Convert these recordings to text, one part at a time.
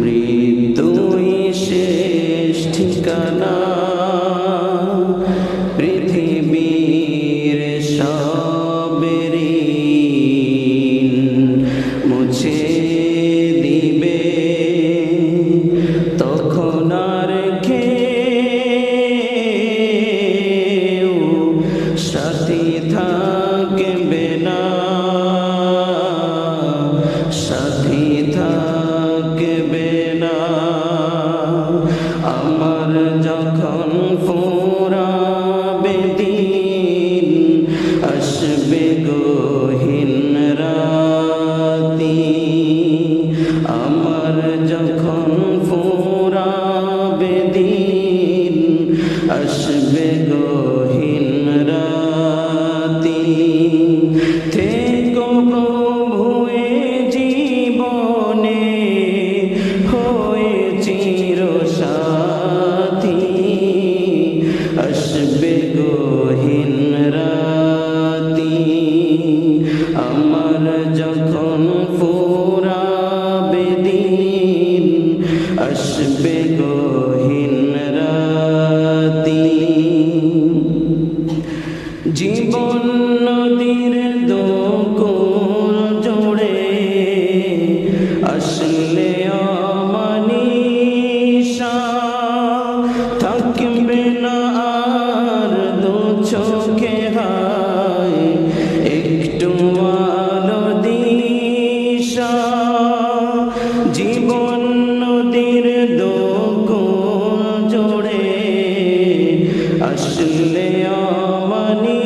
মৃত্যুই শেষ ঠিকানা। পৃথিবীর সবেরি মুছে দিবে ফুরাবে দিন, আসবে গহীন রাতি। থেকো প্রভুয়ে জীবনে, হয়ে চির সাথী আসবে গহীন রাতি, আমার যখন আসবে গহীন রাতি। জীবন নদীর দোকুল জোড়ে আসলে অমানিসা। থাকবে না আর দু চোখে হায়, একটু আলো দিশা। জীবন আসলে অমানিসা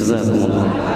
Jazakumullah.